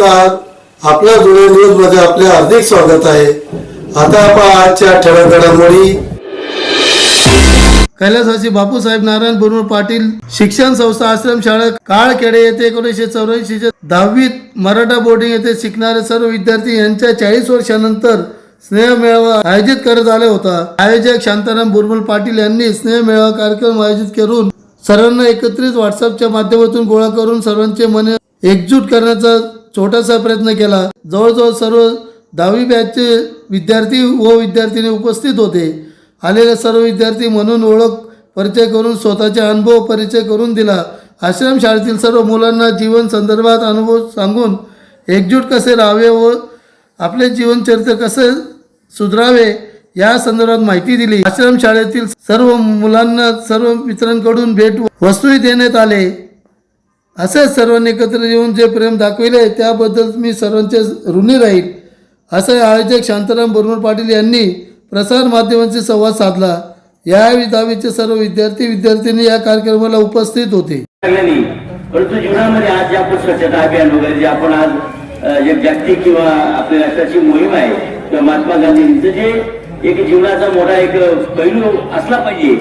नमस्कार. आपल्या जुने न्यूजमध्ये आपले हार्दिक स्वागत आहे. आता आपण आजच्या ठळक घडामोडी कैलासवासी बापूसाहेब नारायण बोरमर पाटील शिक्षण संस्था आश्रम शाळा काळखेडे येथे एकोणीसशे चौऱ्याऐंशी दहावीत मराठा बोर्डिंग येथे शिकणारे सर्व विद्यार्थी यांच्या चाळीस वर्षानंतर स्नेह मेळावा आयोजित करत आला होता. आयोजक शांताराम बोरमल पाटील यांनी स्नेह मेळावा कार्यक्रम आयोजित करून सर्वांना एकत्रित व्हॉट्सअपच्या माध्यमातून गोळा करून सर्वांचे मन एकजूट करण्याचा छोटासा प्रयत्न केला. जवळजवळ सर्व दहावी बॅचचे विद्यार्थी व विद्यार्थिनी उपस्थित होते. आलेले सर्व विद्यार्थी म्हणून ओळख परिचय करून स्वतःचे अनुभव परिचय करून दिला. आश्रम शाळेतील सर्व मुलांना जीवन संदर्भात अनुभव सांगून एकजूट कसे राहावे व आपले जीवनचरित्र कसे सुधारावे या संदर्भात माहिती दिली. आश्रम शाळेतील सर्व मुलांना सर्व मित्रांकडून भेट वस्तूही देण्यात आले. असेच सर्वांनी एकत्र येऊन जे प्रेम दाखविले त्याबद्दल मी सर्वांचे ऋणी राहील. असे आयोजक शांताराम बोरमर पाटील यांनी प्रसार माध्यमांशी संवाद साधला. या दहावीचे सर्व विद्यार्थी विद्यार्थिनी या कार्यक्रमाला उपस्थित होते. परंतु जीवनामध्ये आज जे आपण स्वच्छता अभियान वगैरे जे आपण आज एक जागतिक किंवा आपल्या राष्ट्राची मोहीम आहे किंवा महात्मा गांधींचं जे एक जीवनाचा मोठा एक पैलू असला पाहिजे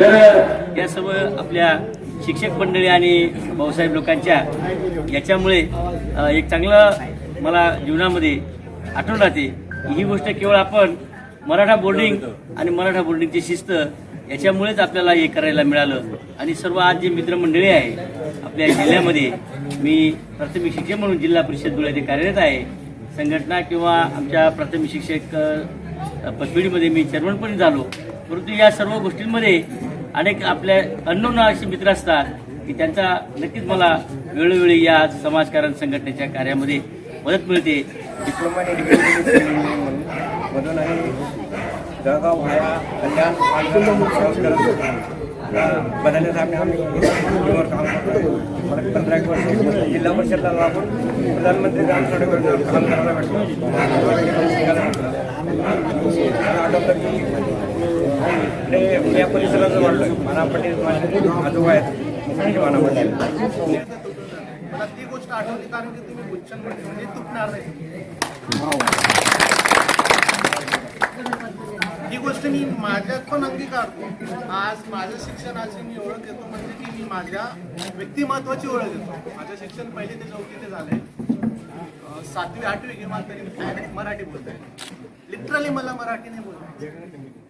तर या सर्व आपल्या शिक्षक मंडळी आणि भाऊसाहेब लोकांच्या याच्यामुळे एक चांगलं मला जीवनामध्ये आठवण राहते ही गोष्ट केवळ आपण मराठा बोर्डिंग आणि मराठा बोर्डिंगची शिस्त याच्यामुळेच आपल्याला हे करायला मिळालं. आणि सर्व आज जे मित्रमंडळी आहे आपल्या जिल्ह्यामध्ये मी प्राथमिक शिक्षक म्हणून जिल्हा परिषद धुळे येथे कार्यरत आहे. संघटना किंवा आमच्या प्राथमिक शिक्षक पदपिढीमध्ये मी चेअरमन पण झालो. परंतु या सर्व गोष्टींमध्ये अनेक आपले अननोन असे मित्र असतात की त्यांचा नक्कीच मला वेळोवेळी या समाजकारण संघटनेच्या कार्यामध्ये मदत मिळते. डिप्लोमा इन आणि जळगाव हाया कल्याण बदलण्यात आम्ही आम्ही काम करतो पंधरा एक वर्ष जिल्हा परिषदला लागून प्रधानमंत्री ग्राम सडक काम करायला की या परिसरात वाटलं मला पटेल माझे आजोबा आहेत. माना पटेल मला ती गोष्ट आठवली कारण की तुम्ही गुच्छन म्हणजे तुटणार नाही. ही गोष्ट मी माझ्यात पण अंगीकारतो आज माझं शिक्षणाची मी ओळख येतो म्हणजे की मी माझ्या व्यक्तिमत्वाची ओळख येतो माझं शिक्षण पहिले ते चौथी ते झालंय सातवी आठवी किंवा तरी मराठी बोलतोय. लिटरली मला मराठी नाही बोलत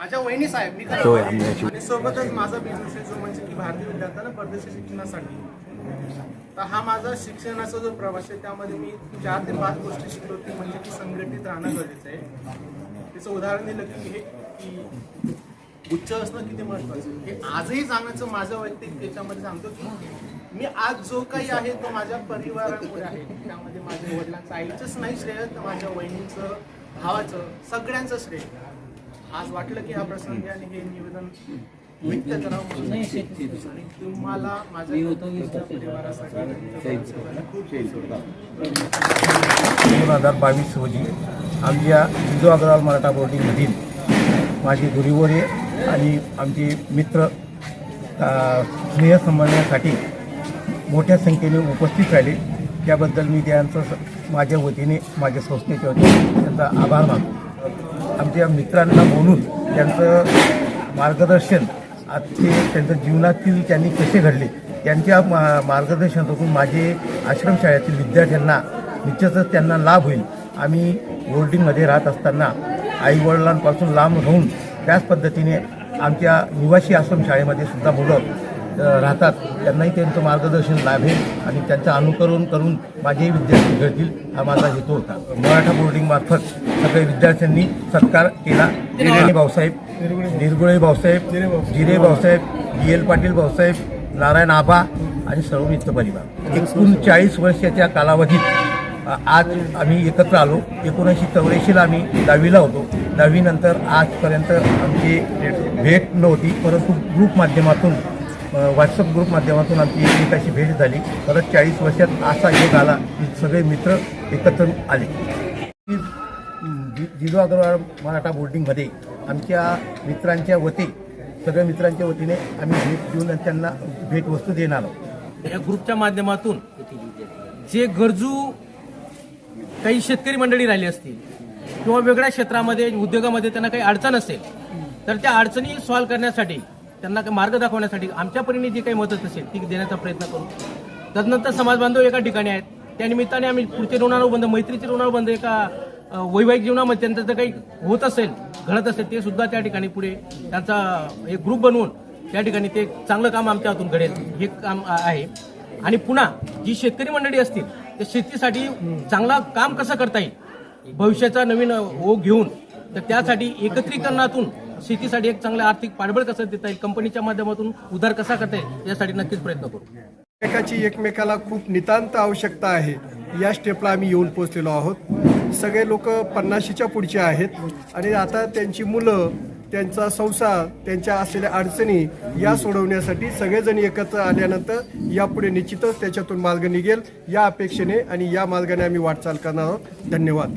माझ्या वहिनी साहेब मी आणि सोबतच माझा बिझनेस आहे जो म्हणजे की भारतीय विद्यार्थ्यांना परदेशी शिक्षणासाठी. तर हा माझा शिक्षणाचा जो प्रवास आहे त्यामध्ये मी चार ते पाच गोष्टी शिकलो की म्हणजे की संघटित राहणं गरजेचं आहे. त्याचं उदाहरण दिलं की हे की उच्च असणं किती महत्वाचं. हे आजही सांगायचं माझं वैयक्तिक याच्यामध्ये सांगतो की मी आज जो काही आहे तो माझ्या परिवारामुळे आहे. त्यामध्ये माझ्या वडिलांचं आईचंच नाही श्रेय तर माझ्या वहिनीचं भावाचं सगळ्यांचं श्रेय. आज वाटलं की हा प्रसंग आणि हे निवेदन व्यक्त करावं म्हणून. आणि तुम्हाला माझ्या तुमच्या परिवारासाठी खूप दोन हजार बावीस रोजी आमच्या हिंदू अग्रवाल मराठा बोर्डिंगमधील माझे गुरुवरे आणि आमचे मित्र अ, स्नेहसंबंधासाठी मोठ्या संख्येने उपस्थित राहिले. त्याबद्दल मी त्यांचं माझ्या वतीने माझ्या संस्थेच्या वतीने त्यांचा आभार मानतो. आमच्या मित्रांना बोलून त्यांचं मार्गदर्शन आजचे त्यांच्या जीवनातील त्यांनी कसे घडले त्यांच्या मा मार्गदर्शनातून माझे आश्रमशाळेतील विद्यार्थ्यांना निश्चितच त्यांना लाभ होईल. आम्ही बोर्डिंगमध्ये राहत असताना आईवडिलांपासून लांब राहून त्याच पद्धतीने आमच्या निवासी आश्रमशाळेमध्ये सुद्धा मुलं राहतात. त्यांनाही त्यांचं मार्गदर्शन लाभेल आणि त्यांचं अनुकरण करून माझेही विद्यार्थी घडतील हा माझा हेतू होता. मराठा बोर्डिंगमार्फत सगळे विद्यार्थ्यांनी सत्कार केला. गिराणी भाऊसाहेब निरगुळे भाऊसाहेब जिरे भाऊसाहेब बी एल पाटील भाऊसाहेब नारायण आबा आणि सर्व मित्र परिवार. एकूण चाळीस वर्षाच्या कालावधीत आज आम्ही एकत्र आलो. एकोणीसशे चौऱ्याऐंशीला आम्ही दहावीला होतो. दहावीनंतर आजपर्यंत आमची भेट नव्हती परंतु ग्रुप माध्यमातून व्हॉट्सअप ग्रुप माध्यमातून आमची एकमेकाशी भेट झाली. परत चाळीस वर्षात असा एक आला की सगळे मित्र एकत्र आले. जि- जिलो अग्रवाल मराठा बोर्डिंगमध्ये आमच्या मित्रांच्या वती सगळ्या मित्रांच्या वतीने आम्ही भेट देऊन त्यांना भेटवस्तू देणार आहोत. या ग्रुपच्या माध्यमातून जे गरजू काही शेतकरी मंडळी राहिली असतील किंवा वेगळ्या क्षेत्रामध्ये उद्योगामध्ये त्यांना काही अडचण असेल तर त्या अडचणी सॉल्व्ह करण्यासाठी त्यांना काही मार्ग दाखवण्यासाठी आमच्या परीने जी काही मदत असेल ती देण्याचा प्रयत्न करू. तदनंतर समाज बांधव एका ठिकाणी आहेत. त्या निमित्ताने आम्ही पुढचे ऋणानुबंध मैत्रीचे ऋणानुबंध एका वैवाहिक जीवनामध्ये त्यांचं जर काही होत असेल घडत असेल ते सुद्धा त्या ठिकाणी पुढे त्यांचा एक ग्रुप बनवून त्या ठिकाणी ते चांगलं काम आमच्या हातून घडेल. हे काम आहे. आणि पुन्हा जी शेतकरी मंडळी असतील ते शेतीसाठी चांगला काम कसं करता येईल? भविष्याचा नवीन ओघ घेऊन तर त्यासाठी एकत्रीकरणातून शेतीसाठी एक चांगलं आर्थिक पाठबळ कसं देता येईल कंपनीच्या माध्यमातून उधार कसा करता येईल यासाठी नक्कीच प्रयत्न करू. एकमेकाची एकमेकाला खूप नितांत आवश्यकता आहे या स्टेपला आम्ही येऊन पोचलेलो आहोत. सगळे लोक पन्नाशीच्या पुढचे आहेत आणि आता त्यांची मुलं त्यांचा संसार त्यांच्या असलेल्या अडचणी या सोडवण्यासाठी सगळेजण एकत्र आल्यानंतर यापुढे निश्चितच त्याच्यातून मार्ग निघेल या अपेक्षेने आणि या मार्गाने आम्ही वाटचाल करणार आहोत. धन्यवाद.